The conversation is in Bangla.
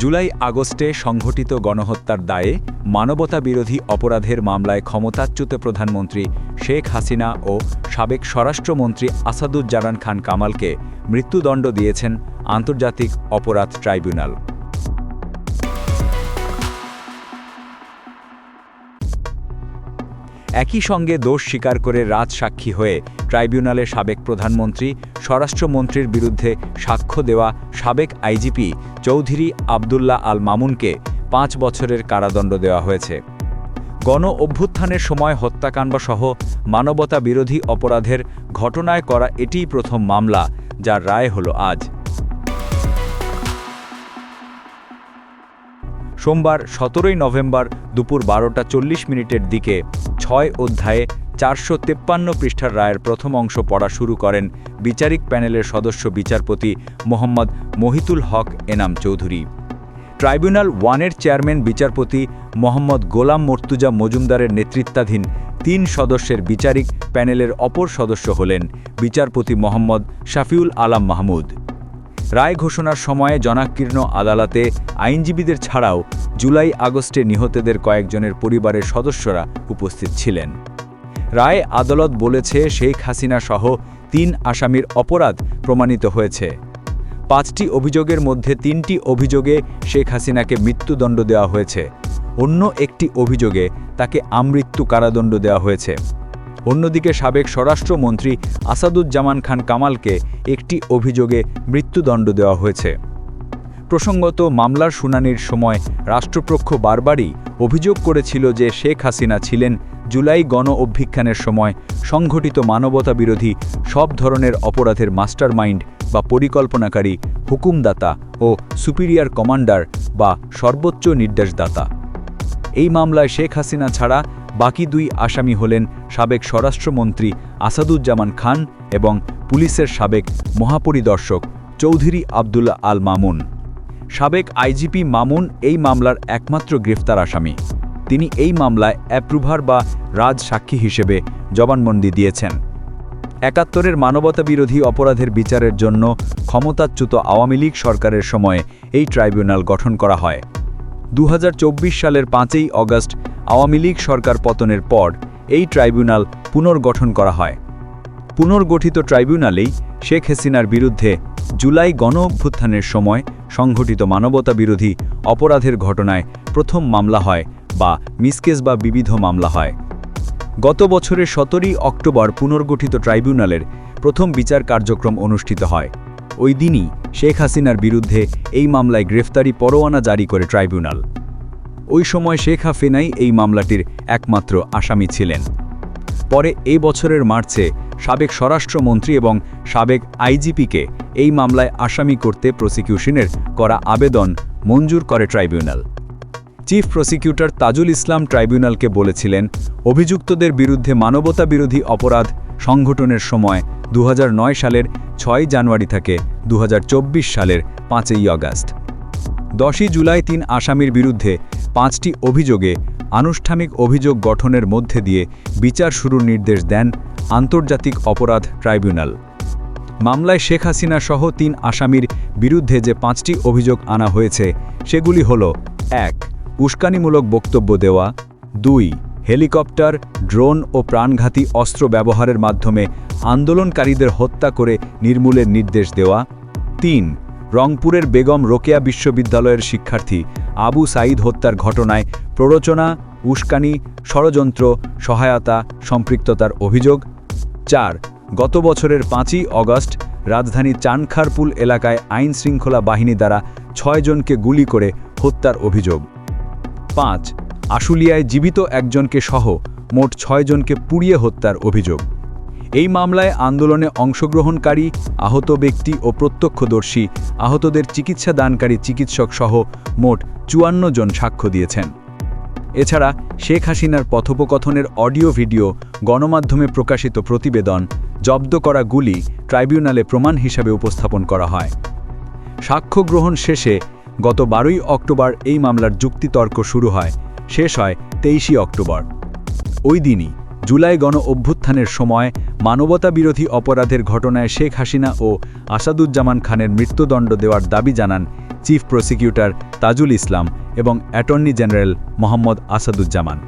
জুলাই আগস্টে সংঘটিত গণহত্যার দায়ে মানবতা বিরোধী অপরাধের মামলায় ক্ষমতাচ্যুত প্রধানমন্ত্রী শেখ হাসিনা ও সাবেক স্বরাষ্ট্রমন্ত্রী আসাদুজ্জারান খান কামালকে মৃত্যুদণ্ড দিয়েছেন আন্তর্জাতিক অপরাধ ট্রাইব্যুনাল। একই সঙ্গে দোষ স্বীকার করে রাজসাক্ষী হয়ে ট্রাইব্যুনালে সাবেক প্রধানমন্ত্রী, স্বরাষ্ট্রমন্ত্রীর বিরুদ্ধে সাক্ষ্য দেওয়া সাবেক আইজিপি চৌধুরী আবদুল্লাহ আল মামুনকে পাঁচ বছরের কারাদণ্ড দেওয়া হয়েছে। গণ অভ্যুত্থানের সময় হত্যাকাণ্ডসহ মানবতা বিরোধী অপরাধের ঘটনায় করা এটিই প্রথম মামলা, যার রায় হল আজ। সোমবার সতেরোই নভেম্বর দুপুর বারোটা চল্লিশ মিনিটের দিকে ছয় অধ্যায়ে চারশো তেপ্পান্ন পৃষ্ঠার রায়ের প্রথম অংশ পড়া শুরু করেন বিচারিক প্যানেলের সদস্য বিচারপতি মোহাম্মদ মহিতুল হক এনাম চৌধুরী। ট্রাইব্যুনাল ওয়ানের চেয়ারম্যান বিচারপতি মোহাম্মদ গোলাম মর্তুজা মজুমদারের নেতৃত্বাধীন তিন সদস্যের বিচারিক প্যানেলের অপর সদস্য হলেন বিচারপতি মোহাম্মদ শাফিউল আলাম মাহমুদ। রায় ঘোষণার সময়ে জনাকীর্ণ আদালতে আইনজীবীদের ছাড়াও জুলাই আগস্টে নিহতদের কয়েকজনের পরিবারের সদস্যরা উপস্থিত ছিলেন। রায় আদালত বলেছে, শেখ হাসিনা সহ তিন আসামির অপরাধ প্রমাণিত হয়েছে। পাঁচটি অভিযোগের মধ্যে তিনটি অভিযোগে শেখ হাসিনাকে মৃত্যুদণ্ড দেওয়া হয়েছে। অন্য একটি অভিযোগে তাকে আমৃত্যু কারাদণ্ড দেওয়া হয়েছে। অন্যদিকে সাবেক স্বরাষ্ট্রমন্ত্রী আসাদুজ্জামান খান কামালকে একটি অভিযোগে মৃত্যুদণ্ড দেওয়া হয়েছে। প্রসঙ্গত মামলার শুনানির সময় রাষ্ট্রপক্ষ বারবারই অভিযোগ করেছিল যে শেখ হাসিনা ছিলেন জুলাই গণ অভ্যুত্থানের সময় সংঘটিত মানবতা বিরোধী সব ধরনের অপরাধের মাস্টারমাইন্ড বা পরিকল্পনাকারী হুকুমদাতা ও সুপিরিয়ার কমান্ডার বা সর্বোচ্চ নির্দেশদাতা। এই মামলায় শেখ হাসিনা ছাড়া বাকি দুই আসামি হলেন সাবেক স্বরাষ্ট্রমন্ত্রী আসাদুজ্জামান খান এবং পুলিশের সাবেক মহাপরিদর্শক চৌধুরী আবদুল্লাহ আল মামুন। সাবেক আইজিপি মামুন এই মামলার একমাত্র গ্রেফতার আসামি। তিনি এই মামলায় অ্যাপ্রুভার বা রাজ সাক্ষী হিসেবে জবানবন্দি দিয়েছেন। একাত্তরের মানবতাবিরোধী অপরাধের বিচারের জন্য ক্ষমতাচ্যুত আওয়ামী লীগ সরকারের সময়ে এই ট্রাইব্যুনাল গঠন করা হয়। দু হাজার চব্বিশ সালের পাঁচই অগস্ট আওয়ামী লীগ সরকার পতনের পর এই ট্রাইব্যুনাল পুনর্গঠন করা হয়। পুনর্গঠিত ট্রাইব্যুনালেই শেখ হাসিনার বিরুদ্ধে জুলাই গণ অভ্যুত্থানের সময় সংঘটিত মানবতা বিরোধী অপরাধের ঘটনায় প্রথম মামলা হয় বা মিসকেস বা বিবিধ মামলা হয়। গত বছরের সতেরোই অক্টোবর পুনর্গঠিত ট্রাইব্যুনালের প্রথম বিচার কার্যক্রম অনুষ্ঠিত হয়। ওই দিনই শেখ হাসিনার বিরুদ্ধে এই মামলায় গ্রেফতারি পরোয়ানা জারি করে ট্রাইব্যুনাল। ওই সময় শেখ হাফিনাই এই মামলাটির একমাত্র আসামি ছিলেন। পরে এই বছরের মার্চে সাবেক স্বরাষ্ট্রমন্ত্রী এবং সাবেক আইজিপিকে এই মামলায় আসামি করতে প্রসিকিউশনের করা আবেদন মঞ্জুর করে tribunal. Chief prosecutor Tajul Islam ট্রাইব্যুনালকে বলেছিলেন, অভিযুক্তদের বিরুদ্ধে মানবতা বিরোধী অপরাধ সংগঠনের সময় দু হাজার নয় সালের ছয় জানুয়ারি থেকে দু হাজার চব্বিশ সালের পাঁচই আগস্ট। দশই জুলাই তিন আসামির বিরুদ্ধে পাঁচটি অভিযোগে আনুষ্ঠানিক অভিযোগ গঠনের মধ্যে দিয়ে বিচার শুরুর নির্দেশ দেন আন্তর্জাতিক অপরাধ ট্রাইব্যুনাল। মামলায় শেখ হাসিনা সহ তিন আসামির বিরুদ্ধে যে পাঁচটি অভিযোগ আনা হয়েছে, সেগুলি হল, এক, উস্কানিমূলক বক্তব্য দেওয়া, দুই হেলিকপ্টার, ড্রোন ও প্রাণঘাতী অস্ত্র ব্যবহারের মাধ্যমে আন্দোলনকারীদের হত্যা করে নির্মূলের নির্দেশ দেওয়া। তিন, রংপুরের বেগম রোকেয়া বিশ্ববিদ্যালয়ের শিক্ষার্থী আবু সাইদ হত্যার ঘটনায় প্ররোচনা, উস্কানি, ষড়যন্ত্র, সহায়তা, সম্পৃক্ততার অভিযোগ। চার, গত বছরের পাঁচই অগস্ট রাজধানী চানখারপুল এলাকায় আইন শৃঙ্খলা বাহিনী দ্বারা ছয়জনকে গুলি করে হত্যার অভিযোগ। পাঁচ আশুলিয়ায় জীবিত একজনকে সহ মোট ছয়জনকে পুড়িয়ে হত্যার অভিযোগ। এই মামলায় আন্দোলনে অংশগ্রহণকারী, আহত ব্যক্তি ও প্রত্যক্ষদর্শী, আহতদের চিকিৎসা দানকারী চিকিৎসক সহ মোট চুয়ান্ন জন সাক্ষ্য দিয়েছেন। এছাড়া শেখ হাসিনার কথোপকথনের অডিও ভিডিও, গণমাধ্যমে প্রকাশিত প্রতিবেদন, জব্দ করা গুলি ট্রাইব্যুনালে প্রমাণ হিসাবে উপস্থাপন করা হয়। সাক্ষ্য গ্রহণ শেষে গত বারোই অক্টোবর এই মামলার যুক্তিতর্ক শুরু হয়। শেষ হয় তেইশে অক্টোবর। ওই দিনই জুলাই গণ অভ্যুত্থানের সময় মানবতা বিরোধী অপরাধের ঘটনায় শেখ হাসিনা ও আসাদুজ্জামান খানের মৃত্যুদণ্ড দেওয়ার দাবি জানান চিফ প্রসিকিউটর তাজুল ইসলাম এবং অ্যাটর্নি জেনারেল মোহাম্মদ আসাদুজ্জামান।